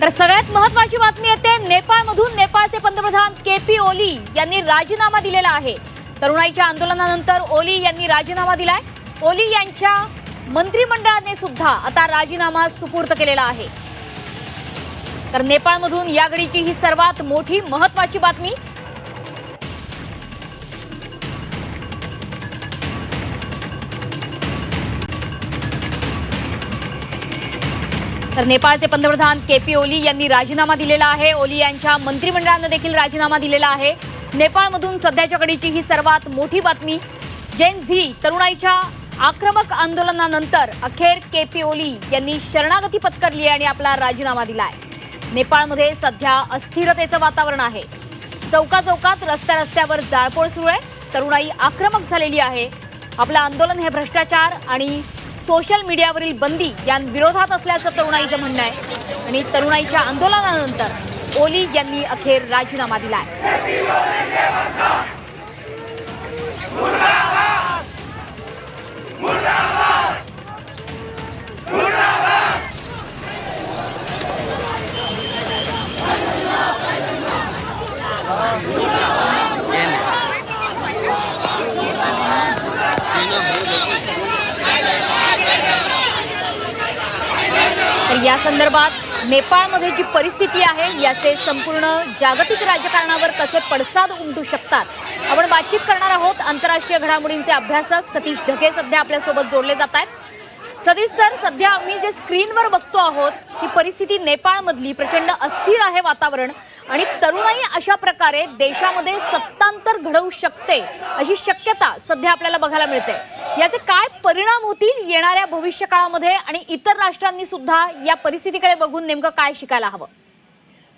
तर सगळ्यात महत्वाची बातमी येते नेपाळमधून नेपाळचे पंतप्रधान के पी ओली यांनी राजीनामा दिलेला आहे. तरुणाईच्या आंदोलनानंतर ओली यांनी राजीनामा दिलाय. ओली यांच्या मंत्रिमंडळाने सुद्धा आता राजीनामा सुपूर्त केलेला आहे. तर नेपाळमधून या घडीची ही सर्वात मोठी महत्वाची बातमी तर नेपाळचे पंतप्रधान के पी ओली यांनी राजीनामा दिलेला आहे. ओली यांच्या मंत्रिमंडळानं देखील राजीनामा दिलेला आहे. नेपाळमधून सध्याच्या घडीची ही सर्वात मोठी बातमी जेन झी तरुणाईच्या आक्रमक आंदोलनानंतर अखेर के पी ओली यांनी शरणागती पत्करली आणि आपला राजीनामा दिला आहे नेपाळमध्ये सध्या अस्थिरतेचं वातावरण आहे. चौका चौकात रस्त्या रस्त्यावर जाळपोळ सुरू आहे. तरुणाई आक्रमक झालेली आहे. आपलं आंदोलन हे भ्रष्टाचार आणि सोशल मीडियावरील बंदी यांविरोधात असल्याचं तरुणाईचं म्हणणं आहे. आणि तरुणाईच्या आंदोलनानंतर ओली यांनी अखेर राजीनामा आहे तर या संदर्भात नेपाळमध्ये जी परिस्थिती आहे याचे संपूर्ण जागतिक राजकारणावर कसे पडसाद उमटू शकतात आपण बातचीत करणार आहोत. आंतरराष्ट्रीय घडामोडींचे अभ्यासक सतीश ढगे सध्या आपल्यासोबत जोडले जात आहेत. सतीश सर सध्या आम्ही जे स्क्रीनवर बघतो आहोत ती परिस्थिती नेपाळमधली प्रचंड अस्थिर आहे वातावरण आणि तरुणाई अशा प्रकारे देशामध्ये सत्तांतर घडवू शकते अशी शक्यता सध्या आपल्याला बघायला मिळते. याचे काय परिणाम होतील येणाऱ्या भविष्य काळामध्ये आणि इतर राष्ट्रांनी सुद्धा या परिस्थितीकडे बघून नेमकं काय शिकायला हवं?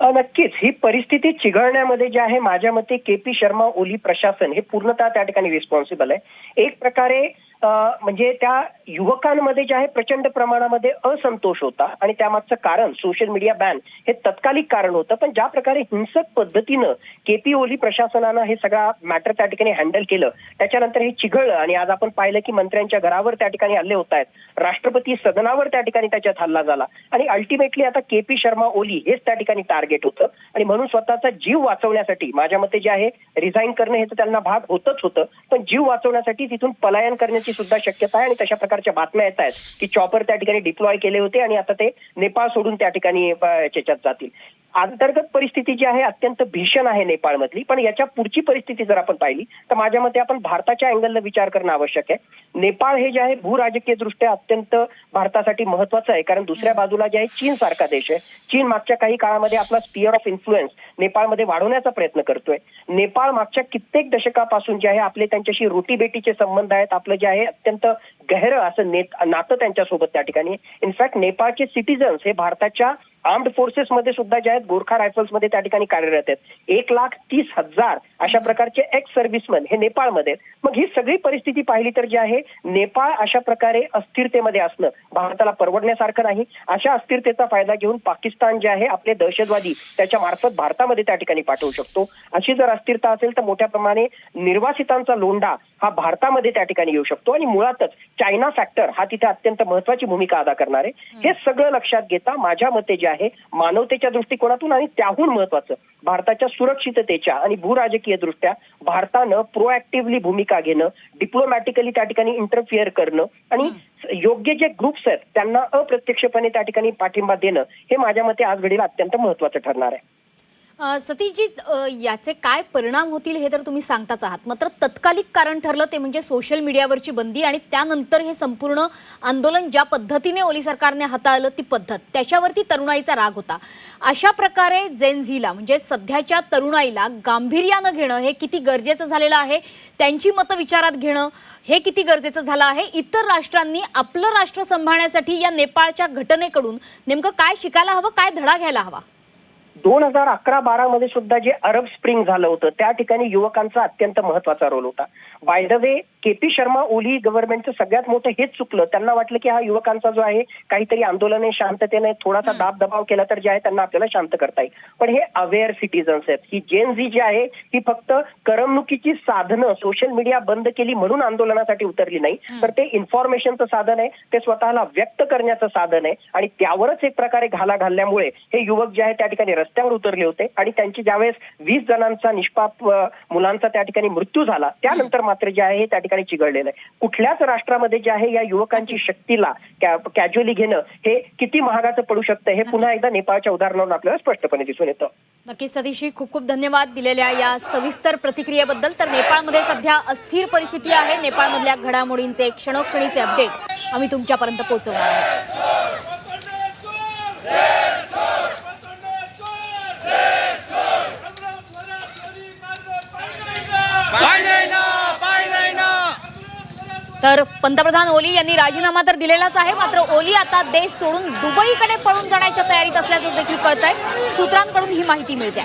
नक्कीच. ही परिस्थिती चिघळण्यामध्ये जे आहे माझ्या मते के पी शर्मा ओली प्रशासन हे पूर्णतः त्या ठिकाणी रिस्पॉन्सिबल आहे. एक प्रकारे म्हणजे त्या युवकांमध्ये जे आहे प्रचंड प्रमाणामध्ये असंतोष होता आणि त्यामागचं कारण सोशल मीडिया बॅन हे तत्कालिक कारण होतं. पण ज्या प्रकारे हिंसक पद्धतीनं के पी ओली प्रशासनानं हे सगळा मॅटर त्या ठिकाणी हँडल केलं त्याच्यानंतर हे चिघळलं आणि आज आपण पाहिलं की मंत्र्यांच्या घरावर त्या ठिकाणी हल्ले होत आहेत. राष्ट्रपती सदनावर त्या ठिकाणी त्याच्यात हल्ला झाला. आणि अल्टिमेटली आता के पी शर्मा ओली हेच त्या ठिकाणी टार्गेट होतं. आणि म्हणून स्वतःचा जीव वाचवण्यासाठी माझ्या मते जे आहे रिझाईन करणं हे तर त्यांना भाग होतच होतं. पण जीव वाचवण्यासाठी तिथून पलायन करण्याची सुद्धा शक्यता आहे आणि तशा प्रकारच्या बातम्या येत आहेत की चॉपर त्या ठिकाणी डिप्लॉय केले होते आणि आता ते नेपाळ सोडून त्या ठिकाणी याच्यात जातील. अंतर्गत परिस्थिती जी आहे अत्यंत भीषण आहे नेपाळमधली. पण याच्या पुढची परिस्थिती जर आपण पाहिली तर माझ्या मते आपण भारताच्या अँगलनं विचार करणं आवश्यक आहे. नेपाळ हे जे आहे भूराजकीय दृष्ट्या अत्यंत भारतासाठी महत्वाचं आहे. कारण दुसऱ्या बाजूला जे आहे चीन सारखा देश आहे. चीन मागच्या काही काळामध्ये आपला स्पिअर ऑफ इन्फ्लुएन्स नेपाळमध्ये वाढवण्याचा प्रयत्न करतोय. नेपाळ मागच्या कित्येक दशकापासून जे आहे आपले त्यांच्याशी रोटीबेटीचे संबंध आहेत. आपलं जे आहे अत्यंत गहरं असं नेत नातं त्यांच्यासोबत त्या ठिकाणी इनफॅक्ट नेपाळचे सिटीजन्स हे भारताच्या आर्म्ड फोर्सेस मध्ये सुद्धा जे आहेत गोरखा रायफल्समध्ये त्या ठिकाणी कार्यरत आहेत. एक लाख तीस हजार अशा प्रकारचे एक्स सर्व्हिसमन हे नेपाळमध्ये मग ही सगळी परिस्थिती पाहिली तर जी आहे नेपाळ अशा प्रकारे अस्थिरतेमध्ये असणं भारताला परवडण्यासारखं नाही. अशा अस्थिरतेचा फायदा घेऊन पाकिस्तान जे आहे आपले दहशतवादी त्याच्या मार्फत भारतामध्ये त्या ठिकाणी पाठवू शकतो. अशी जर अस्थिरता असेल तर मोठ्या प्रमाणे निर्वासितांचा लोंढा हा भारतामध्ये त्या ठिकाणी येऊ शकतो. आणि मुळातच चायना फॅक्टर हा तिथे अत्यंत महत्वाची भूमिका अदा करणार. आहे हे सगळं लक्षात घेता माझ्या मते जे आहे. मानवतेच्या दृष्टिकोनातून आणि त्याहून महत्वाचं भारताच्या सुरक्षिततेच्या आणि भूराजकीय दृष्ट्या भारतानं प्रोएक्टिव्हली भूमिका घेणं डिप्लोमॅटिकली त्या ठिकाणी इंटरफिअर करणं आणि योग्य जे ग्रुप्स आहेत त्यांना अप्रत्यक्षपणे त्या ठिकाणी पाठिंबा देणं हे माझ्या मते आज घडीला अत्यंत महत्वाचं ठरणार आहे. सतीशजी याचे काय परिणाम होतील हे तर तुम्ही सांगताच आहात. मात्र तत्कालिक कारण ठरलं ते म्हणजे सोशल मीडियावरची बंदी आणि त्यानंतर हे संपूर्ण आंदोलन ज्या पद्धतीने ओली सरकारने हाताळलं ती पद्धत त्याच्यावरती तरुणाईचा राग होता. अशा प्रकारे जेनझीला म्हणजे सध्याच्या तरुणाईला गांभीर्यानं घेणं हे किती गरजेचं झालेलं आहे त्यांची मतं विचारात घेणं हे किती गरजेचं झालं आहे इतर राष्ट्रांनी आपलं राष्ट्र सांभाळण्यासाठी या नेपाळच्या घटनेकडून नेमकं काय शिकायला हवं काय धडा घ्यायला हवा? दोन हजार अकरा बारा मध्ये सुद्धा जे अरब स्प्रिंग झालं होतं त्या ठिकाणी युवकांचा अत्यंत महत्त्वाचा रोल होता. By the way K P Sharma Oli गव्हर्नमेंटचं सगळ्यात मोठं हेच चुकलं. त्यांना वाटलं की हा युवकांचा जो आहे काहीतरी आंदोलने शांततेने थोडासा दाब दबाव केला तर जे आहे त्यांना आपल्याला शांत करता येईल. पण हे अवेअर सिटीजन्स आहेत. ही जेन झी जी आहे ही फक्त करमणुकीची साधनं सोशल मीडिया बंद केली म्हणून आंदोलनासाठी उतरली नाही. तर ते इन्फॉर्मेशनचं साधन आहे ते स्वतःला व्यक्त करण्याचं साधन आहे. आणि त्यावरच एक प्रकारे घाला घालल्यामुळे हे युवक जे आहे त्या ठिकाणी रस्त्यावर उतरले होते. आणि त्यांची ज्यावेळेस वीस जणांचा निष्पाप मुलांचा त्या ठिकाणी मृत्यू झाला त्यानंतर मात्र जे आहे हे त्या ठिकाणी चिघळलेलं आहे. कुठल्याच राष्ट्रामध्ये जे आहे या युवकांची शक्तीला कॅज्युअली घेणं हे किती महागाचं पडू शकतं हे पुन्हा एकदा नेपाळच्या उदाहरणावरून आपल्याला स्पष्टपणे दिसून येतं. नक्कीच सतीशी खूप खूप धन्यवाद दिलेल्या या सविस्तर प्रतिक्रियेबद्दल. तर नेपाळमध्ये सध्या अस्थिर परिस्थिती आहे. नेपाळमधल्या घडामोडींचे क्षणोक्षणीचे अपडेट आम्ही तुमच्यापर्यंत पोहोचवणार आहोत. तर पंतप्रधान ओली यांनी राजीनामा तर दिलेलाच आहे मात्र ओली आता देश सोडून दुबईकडे पळून जाण्याच्या तयारीत असल्याचं देखील कळतंय. सूत्रांकडून ही माहिती मिळते.